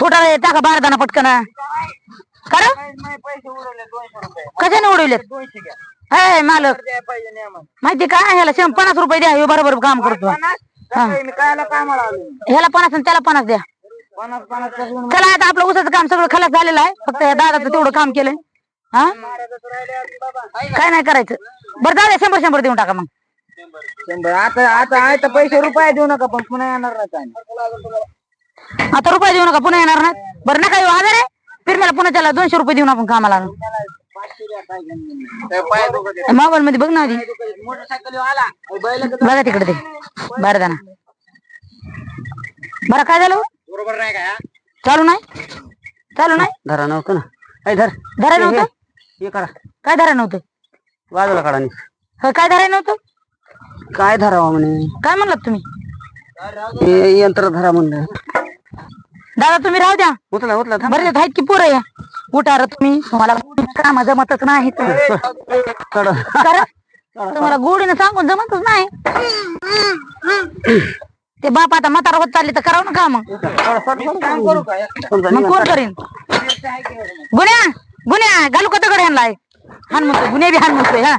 फुटाला टाका बारा दाना पटकन. कर. उडवले दोनशे कशाने उडवलेत? हे मालक. माहिती काय ह्याला शं- पन्नास रुपये द्या. ह्यो बरोबर काम करतो. ह्याला पन्नास आणि त्याला पन्नास द्या. पन्नास चला आता आपलं उसाचं काम सगळं खलास झालेलं आहे. फक्त या दादाचं तेवढं काम केलंय. हा? काय नाही करायचं. बरं जाऊ द्या. शंभर शंभर देऊन टाका मग. शंभर. आता आता आहे तर पैसे रुपये देऊ नका पण पुन्हा येणार नाही. आता रुपये देऊ नका पुन्हा येणार ना बरं नका येऊ हजार आहे. फिरण्याला पुन्हा त्याला दोनशे रुपये देऊन आपण कामाला. मोबाईल मध्ये बघ ना आधी. बघा तिकडे ते. बरं दाना बरं काय झालं? बरोबर नाही का चालू नाही? चालू नाही? धरा नव्हतं ना. काय धर. धराय नव्हतं? हे करा. काय धराय नव्हतं? बाजूला काढा नी. काय धराय नव्हतं? काय धरावं म्हणे? काय म्हणलात तुम्ही? हे यंत्र धरा म्हणलं. दादा तुम्ही राहू द्या. उचला उचला थांब. बरे आहेत की पोरं या. उठा रे तुम्ही. तुम्हाला काम जमतच नाही. तुम्हाला गोडीनं सांगून जमतच नाही. ते बाप आता म्हातारा होत चालले तर करावं ना काम मग? कोण करीन? गुन्ह्या गुन्ह्या घालू का दगड ह्यांना? हान म्हणतो गुन्हे बी हान म्हणतोय हा.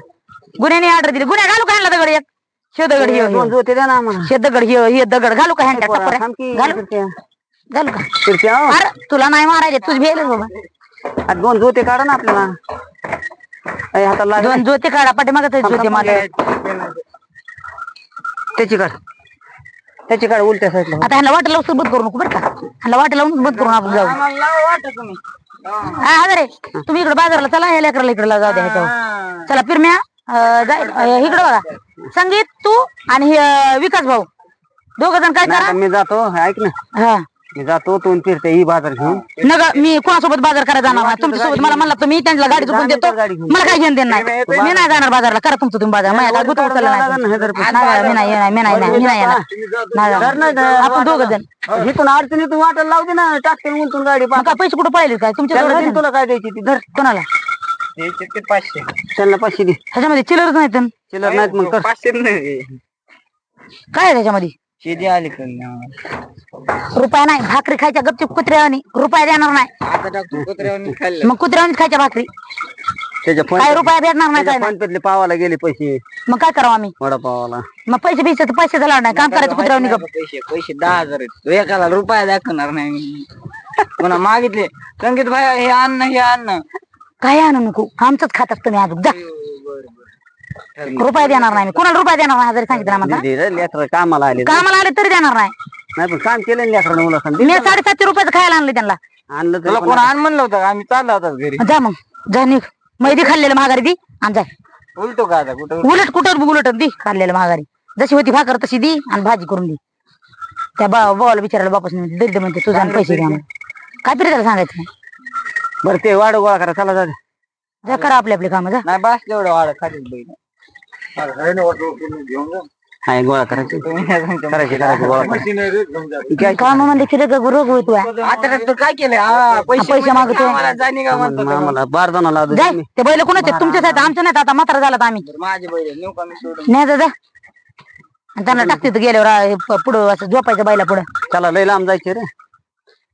गुन्ह्याने ऑर्डर दिली. गुन्ह्या घालू का ह्यांना दगड एक? शे दगड ह्यो ह्यो. दोन जोते द्या ना आम्हाला. शे दगड ह्यो हे दगड घालू का टपऱ्या? की. घालू? का? फिरत्या, हो. अरे तुला नाही मारायचे तुझ भेल बाबा. आ, दोन जोते काढा ना आपल्याला. हाताला लागलं. दोन जोते काढा पाठीमागं ते जोते मला त्याची काढ. त्याची काढ उलट्या साईडला. आता ह्यांना वाटेला लावून बंद करू नको बरं का. ह्यांना वाटेला लावून बंद करून आपण जाऊ. हा हा रे. तुम्ही इकडे बाजारला चला ह्या लेकराला इकडे जाऊ द्या ह्याच्यावर. चला पिरम्या अं, जाय अं, इकडे बघा. संगीत तू आणि हे, अं, विकास भाऊ. दोघ जण काय करा? मी जातो. ऐक ना. हा. मी जातो तू फिरते ही बाजार घेऊन. नग मी कोणासोबत बाजार करायला जाणार नाही. तुमच्यासोबत मला म्हणला तुम्ही त्यांना गाडी चुकून देतो. मला काय घेऊन देणार नाही मी नाही. जाणार बाजारला. करा तुमचं तुम्ही बाजार. माझ्या काय गुतवून नाही. नाही, नाही, मी नाही येणार मी नाही मी नाही येणार. नाही. आपण दोघ जण. इथून अडचणीतून वाटायला लावते ना टाकते उलटून गाडी काय पैसे कुठे पळाले काय? तुमच्या तुला काय द्यायची ती. धर. कोणाला? पाचशे त्यांना पाचशे दे. ह्याच्यामध्ये चिल्लरच नाही तर चिल्लर नाहीत मग कर. पाचशे नाही. काय आहे त्याच्यामध्ये? शेती आली रुपया नाही भाकरी खायच्या गपचूप कुत्र्यावानी. रुपया देणार नाही. आता टाकतो कुत्र्यावर खाल्लं. मग कुत्र्यावानीच खायच्या भाकरी. त्याच्या काय रुपया भेटणार नाही काय पावाला गेले पैसे. मग काय करावं आम्ही? वडापावाला. मग पैसे बिसे पैसे झाला नाही. काम करायचं कुत्र्यावानी गप. पैसे पैसे दहा हजार आहेत. तो एकाला रुपया दाखवणार नाही. मी. पुन्हा मागितले. संगीत भाई हे अन्न हे अन्न काय आणू नको? आमचंच खातात तुम्ही अजून. जा. रुपया देणार नाही मी. कोणाला रुपया देणार नाही जरी सांगितलं रे, लेकरं कामाला आले कामाला आले तरी देणार नाही. नाही पण काम केलं ना मुला मी साडेसातशे रुपयाचं खायला आणलं त्यांना. आणलं तुला तर कोण आण म्हणलं होतं का? आम्ही चाललो होतो घरी. जा मग. जा निघ. मैदी खाल्लेलं महागारी दी आणि जाय उलटो का आता? कुठं उलट? कुठं उलट दी खाल्लेलं महागारी जशी होती भाकर तशी दी आणि भाजी करून दी. त्या बा विचारायला बापास दरिद्र म्हणते तुझा आणि पैसे द्या म्हणून. काय तरी त्याला सांगायचं नाही. बरं ते वाढ गोळा करा. चला जा. जा करा आपले आपले काम जा. नाही बस एवढं वाढ खाली बैल हाय गोळा करायचे. करायचे करायचे गोळा करायचे. काम म्हणले की? रोग रोग होतो आता तर काय केलंय? हा, पैसे पैसे मागतो. आम्हाला जाणी का म्हणतो तो. आम्हाला बार जण लावतो जाय ते बैल कोणाचे? तुमच्याच आहेत आमच्या नाहीत. आता म्हातारा झालात आम्ही. माझे बैल नेऊ का मी सोडून? नाही जा जा. आणि त्यांना टाकते तर गेल्यावर आ, प- पुढं असं झोपायचं बैला पुढं. चला लय लांब जायचे रे.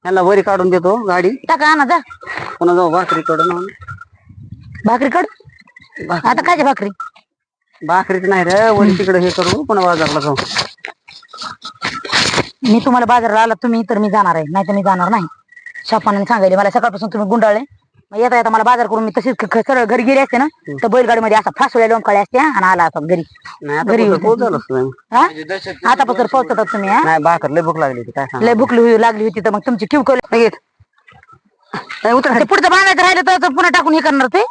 यांना वरी काढून देतो गाडी. टाका आणा जा. पुन्हा जाऊ भाकरी कडून. भाकरी कड आता काय भाकरी? भाकरीच नाही रे वरी तिकडे हे करू पुन्हा बाजारला जाऊ. मी तुम्हाला बाजाराला आला तुम्ही तर मी जाणार आहे नाही तर मी जाणार नाही. शापाने सांगायले मला सकाळपासून तुम्ही गुंडाळले. मग येता येता मला बाजार करून मी तशीच ख- सरळ घरी गेले असते ना तर बैलगाडीमध्ये असा फासोळ्या लोंकाळे असते आणि आला आता घरी. नाही आता घरी कुठं. हा? आता पत्र पोहोचतात तुम्ही हा? नाही भाकर लय भूक लागली होती काय सांग लय भुकली होई लागली होती तर मग तुमची ठेव कळली. नाही उतर ते पुढचं बांधायचं राहिलं तर तर पुन्हा टाकून हे करणार ते.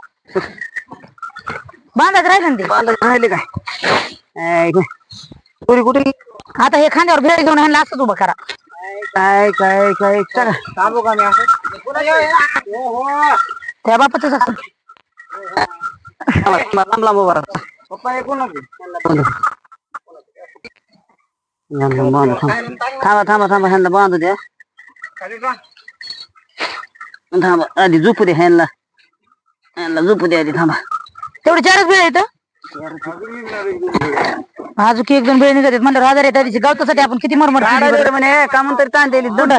बांधायचं राहिलं ना ते? बांधत राहिले काय. पुरी कुठे? आता हे खांद्यावर भेळ घेऊन ह्यांना असंच उभं करा. काय काय काय चला थांबू का मी असं पुन्हा येऊ या. त्या बापाच असं थांबा, थांबा, लांब लांब उभा राहा. पप्पा ऐकू नका यांना बांधू, थांबा. थांबा थांबा थांबा ह्यांना बांधू द्या. खाली जा. थांबा आधी झोपू द्या ह्यांना. ह्यांना झोपू द्या आधी थांबा. तेवढे चारच भेळ येतं अजून एक दोन वेळ निघत म्हणलं हजार येतात त्याची गवतासाठी आपण किती मरमर केली बरं. म्हणे का म्हणून तरी ताण दिली दोन.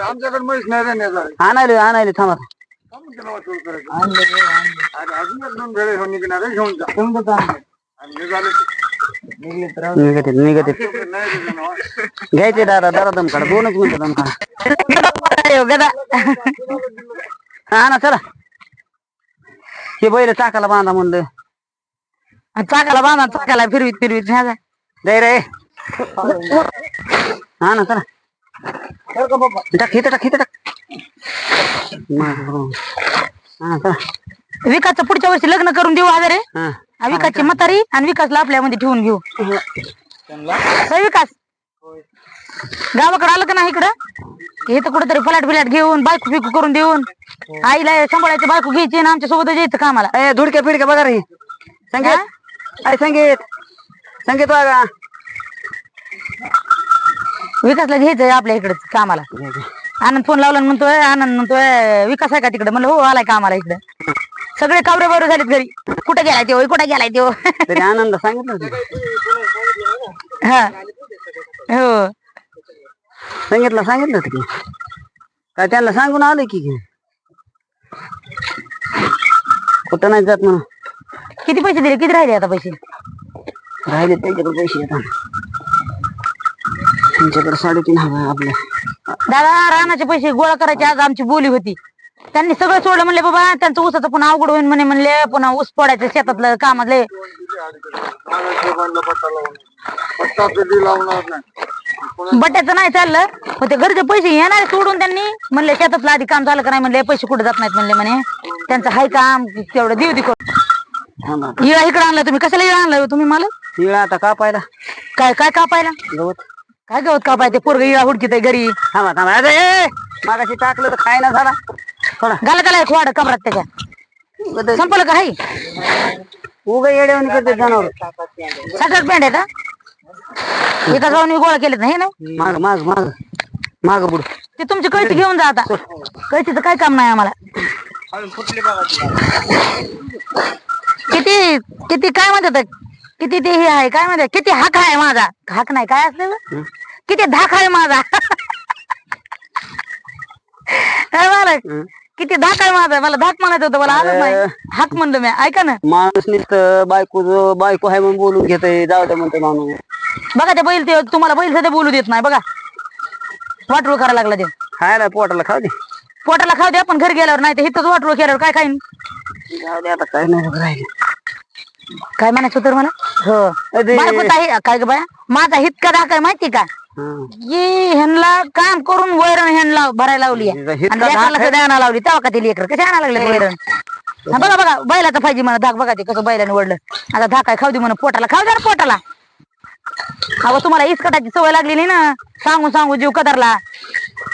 आमच्याकडे म्हैस नाही रे नेता. आणायले आणायले थांबा का म्हणते ना वाचून करायचं? अरे अजून एक दोन वेळे घेऊन निघणार आहे, घेऊन जा. आणि निघाले की घ्यायचे दादा दादा दम काढा दोनच मिनिटं दम काढा अरे गदा. हा ना चला. हे बैल चाकाला बांधा म्हणलं. चाकाला बांधा चाकाला फिरवीत फिरवीत. न्या जा. दे रे. हा ना चला. टाक हिथं टाक हिथं टाक. हा चला विकासचं पुढच्या वर्षी लग्न करून देऊ हजार रे हा विकासची म्हातारी आणि विकासला आपल्यामध्ये ठेवून घेऊ. होय विकास. गावाकडे आलं का नाही इकडं? इथं कुठेतरी फ्लॅट बिलॅट घेऊन बायको फिकू करून देऊन आईला सांभाळायचं बायको घ्यायची आणि आमच्यासोबत यायचं कामाला. ए धुडक्या फिडक्या बघा रे. संगीत अरे संगीत संगीत बघा. विकासला घ्यायचंय आपल्या इकडे कामाला. आनंद फोन लावला आणि म्हणतोय आनंद म्हणतोय विकास आहे का तिकडे? म्हणलं हो आलाय कामाला इकडे. सगळे कावरे बरे झालेत घरी. कुठे गेलाय तो कुठे गेलाय तो तरी आनंद सांगितलं होतं. हा. हो. संगीतला सांगितलं होतं की. काय त्यांना सांगून आलं की की? कुठं नाही जात म्हणून. किती पैसे दिले? किती राहिले आता पैसे? राहिले त्यांच्याकडे पैसे येतात त्यांच्याकडे साडेतीन हजार आपले. दादा रानाचे पैसे गोळा करायचे. आज आमची बोली होती. त्यांनी सगळं सोडलं म्हणले बाबा त्यांचं ऊसाचं पुन्हा अवघड होईल म्हणे म्हणले. पुन्हा ऊस पडायचं शेतातलं कामातले. बट्याचं नाही चाललं. मग ते घरचे पैसे येणार सोडून त्यांनी. म्हणले शेतातलं आधी काम झालं का नाही? म्हणले पैसे कुठे जात नाहीत? म्हणले म्हणे. त्यांचं हाय काम तेवढं देऊ दे इळा इकडे आणला तुम्ही. कशाला इळा आणला हो तुम्ही मला? तिळा आता कापायला. काय काय कापायला? गवत. काय गवत कापाय ते पोरग इळा हुडकीत आहे घरी. थांबा थांबा. अरे मागाशी टाकलं तर खाय ना झाला. थोडा त्याला एक वाड कमरात त्याच्या. संपलं का हाय? उगा येड्यावानी करते जनावर. साठ पॅन्ट आहे का एका जाऊन मी गोळा केलेत ना? हे नाही माग माग माग. माग बुड. ते तुमची कळशी घेऊन जा आता. कळशीचं काय काम नाही आम्हाला. किती किती काय म्हणतात किती ते हे आहे काय म्हणतात? किती हाक आहे माझा? हाक नाही काय असलं गं? किती धाक आहे माझा? काय मालक हं. किती धाक आहे माझा? मला धाक म्हणायचं होतं मला आलंच नाही. हाक म्हणलं मी. ऐका ना. माणूस नुसतं बायको बायको आहे म्हणून बोलून घेतय जाऊ दे म्हणते माणूस. बघा ते बैल ते तुम्हाला बैल सध्या बोलू देत नाही बघा. वाटरू करायला लागला ते. खायला पोटाला खाऊ दे. पोटाला खाऊ दे आपण घरी गेल्यावर नाही तर हिथंच वाटरू केल्यावर काय खाईन? जाऊ दे आता काय नाही बघ राहिलं. काय म्हणायचं होतं मला? हो. अरे. बायकोचा हि- काय ग बाया माझा हितका धाक आहे माहिती का. ये ह्यांना काम करून वैरण ह्यांना भरायला लावली आहे. हिचा आणि धाक आणायला लावली. तेव्हा का ते लेकर? कसे आणायला लागले वैरण? हा, बघा बघा बैलाचा पाहिजे म्हणा. धाक बघा ते कसं बैलाने वडलं आता धाक आहे खाऊ दे म्हणा पोटाला. खाऊ दे रे पोटाला. अहो तुम्हाला इसकटाची सवय लागलेली ना? सांगू सांगू जीव कदरला.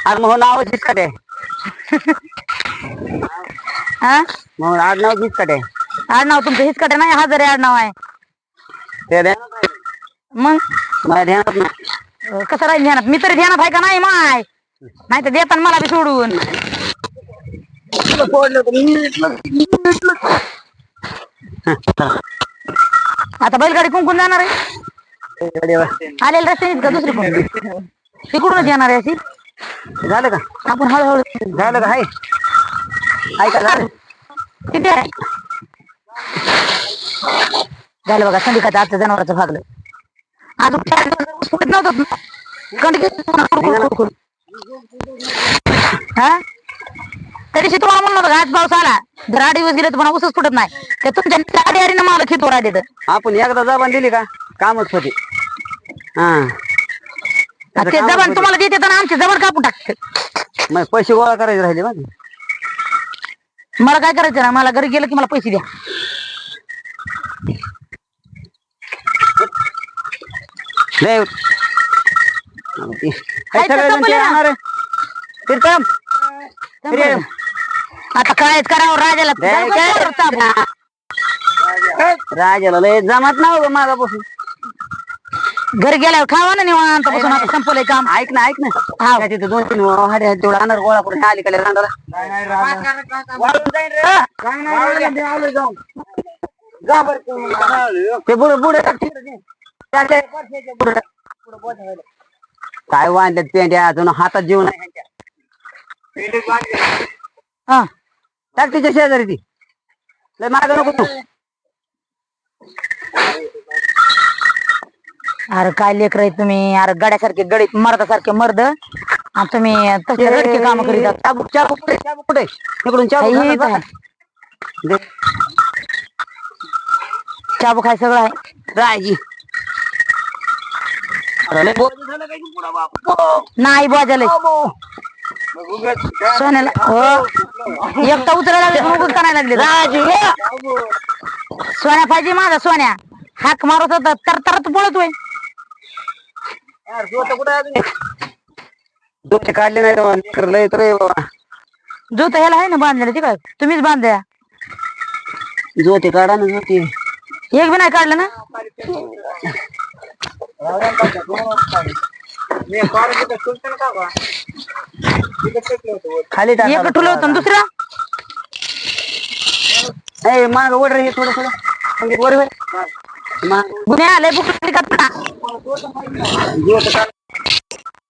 अरे मग नाव आहे. हा? मग आडनाव जिसकट आहे. आडनाव तुमचं हिसकट नाही हजारे आडनाव आहे. ते ध्यानात आहे. मग? माझ्या ध्यानात नाही अं, कसं राहील ध्यानात? मी तरी ध्यानात आहे का नाही माय? नाही तर देताना मला बी सोडून. आता बैलगाडी कुंकून जाणार आहे. आलेल्या रस्त्याने का दुसरी कोण तिकडूनच येणार आहे अशी? झालं का? आपण हळूहळू झालं का? हाय. ऐका झालं. किती आहे. झालं बघा संधिकाचं आजचं जनावराचं भागलं. अजून चार दिवस नव्हतं ना. हा? तरी तुम्हाला म्हणलं आज पाऊस आला जर आठ दिवस गेले तर ऊसच फुटत नाही. ते तुमच्या आडी आडीनं मला खितोर आले तर. आपण एकदा जबान दिली का? कामच होते. हा. ते जबान तुम्हाला देते तर आमची जबान कापून टाकते. मग पैसे गोळा करायचे राहिले मला काय करायचं ना मला घरी गेलं की मला पैसे द्या. लय काय. प्रीतम. आता कायच करावं राजाला. काय? राजाला लय जमात ना हो मागापासून. घरी गेल्यावर खावा ना निवांत बसून. आता संपलंय काम. ऐक ना ऐक ना. हा. त्या तिथे दोन तीन हाडे आहेत तेवढा अनार गोळा करून आली का रांडाला. काय. ते. बुड बुड काय वांडल्यात पेंड्या अजून हातात जीव नाही ह्यांच्या. हा टाक तिच्या शेजारी ती लय माग नको तू अरे काय लेकर आहे तुम्ही अरे गड्यासारखे गडीत मर्दासारखे मर्द आणि तुम्ही तसे रडके काम करीत आहात. कुठे चाबूक कुठे. आहे. दे. चाबूक सगळं आहे राहायची अरे लय बोलणं झालं काय की पुढं बाप. नाही बाजाले सोन्याला हो. एकटा उतरायला लागले उगाच करायला लागले? सोन्या पाहिजे माझा सोन्या. हाक मारत होता तर तरत पळतोय यार, जोतं कुठं? जोते काढले नाही लय तर रे बाबा. जो तर ह्याला आहे ना बांधलेला ते काय? तुम्हीच बांधल्या. जोते काढा ना जोते. एक बी नाही काढलं ना? खाली टाका एक ठुलं होतं आणि दुसरा? ए माग ओढ रे हे थोडं. थोडं वर होय. माग. गुन्हे आले बुकली का.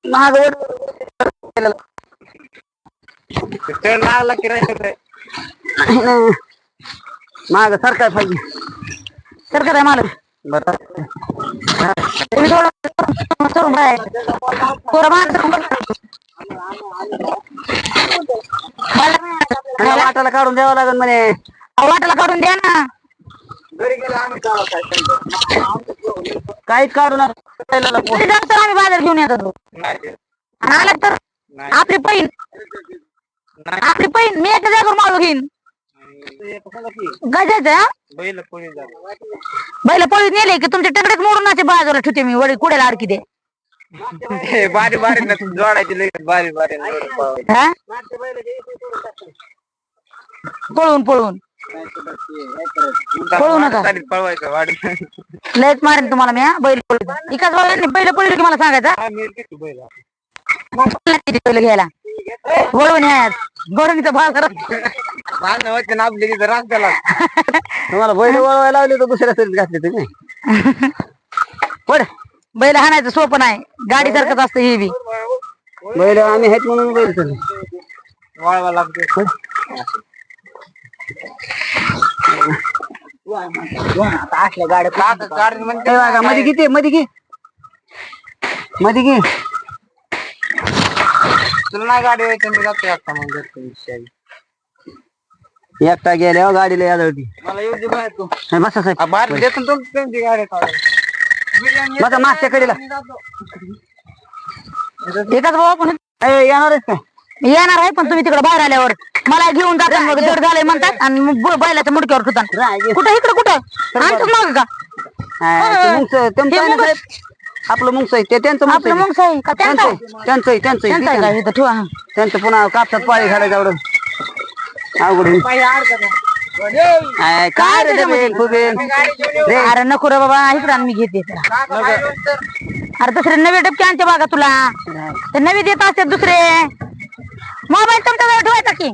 माग ओढ तर लागला की राहायचं. माग सरकार पाहिजे. सरकार आहे मालक. वाटाला काढून द्यावं लागेल म्हणे. वाटाला काढून द्या ना. काहीच काढू नका. तर आम्ही बाजार घेऊन येतो आला तर आपली पैन आपली पैन मी एका जागेवर माळू घेईन. बैल पळून नेले की तुमच्या टकड्यात मोडून असे बाजूला ठेवते मी वडी कुड्याला अडकी दे ते बारी बारी ना जोडायची लगेच बारी बारी ना जोड पावायची. हा? पळून पळून. पळू नका. चालीत पळवायचं वाढ लयच मारेन तुम्हाला मी हा? बैल पळू एकाच बाबांनी बैल पळू की मला सांगायचा हा? मी घेतो बैल. मग पळला किती बैल घ्यायला? वळून यात. गोडणीचा भाव करत भांडणं होते ना आपली तिथं रस्त्याला. तुम्हाला बैल वळवायला लावले तर दुसऱ्या तरी घातले तुम्ही. पड. बैल हाणायचं सोपं नाही. गाडी सारखंच असतं हे बी. बैल आम्ही आहेत म्हणून बैल चालले. वाळवा लागतो आता असल्या गाड्या गाडी म्हणते बघा मध्ये किती मध्ये घे. मध्ये घे. तुला नाही गाडी व्हायचं मी जातो आता मग घरच्या विषयी. एकटा गेल्यावर गाडीला याद होती मला येऊ दे बाहेर तू. बसा साहेब. बाहेर देतो तुमची गाडी बसा मागच्या कडेला. एकाच बाबा पण ए येणार येणार आहे पण तुम्ही तिकडे बाहेर आल्यावर. मला घेऊन जाता मग जड झालंय म्हणतात आणि मग ब- बैलाच्या मुडक्यावर राहायचे. कुठं इकडं कुठं? माग का? हा, ते मुंगचं- त्यांचं आहे ना साहेब? आपलं मुंगस आहे ते त्यांचं मुंगसं आपलं आहे. मग साई का? त्यांचं? त्यांचं आहे, त्यांचं आहे, त्यांचं आहे, त्यांचं आहे. का इथं ठेवा. हा. त्यांचं पुन्हा कापसात पाळी घालायचं एवढं. अवघड होईल. आहे, काय रे? रे, अरे नको रे बाबा इकडं आण, मी घेते त्याला. अरे दुसरे नवे डबके आणते बघा तुला. ते नवे देत असते दुसरे. मोबाईल तुमच्या जवळ ठेवायचा की?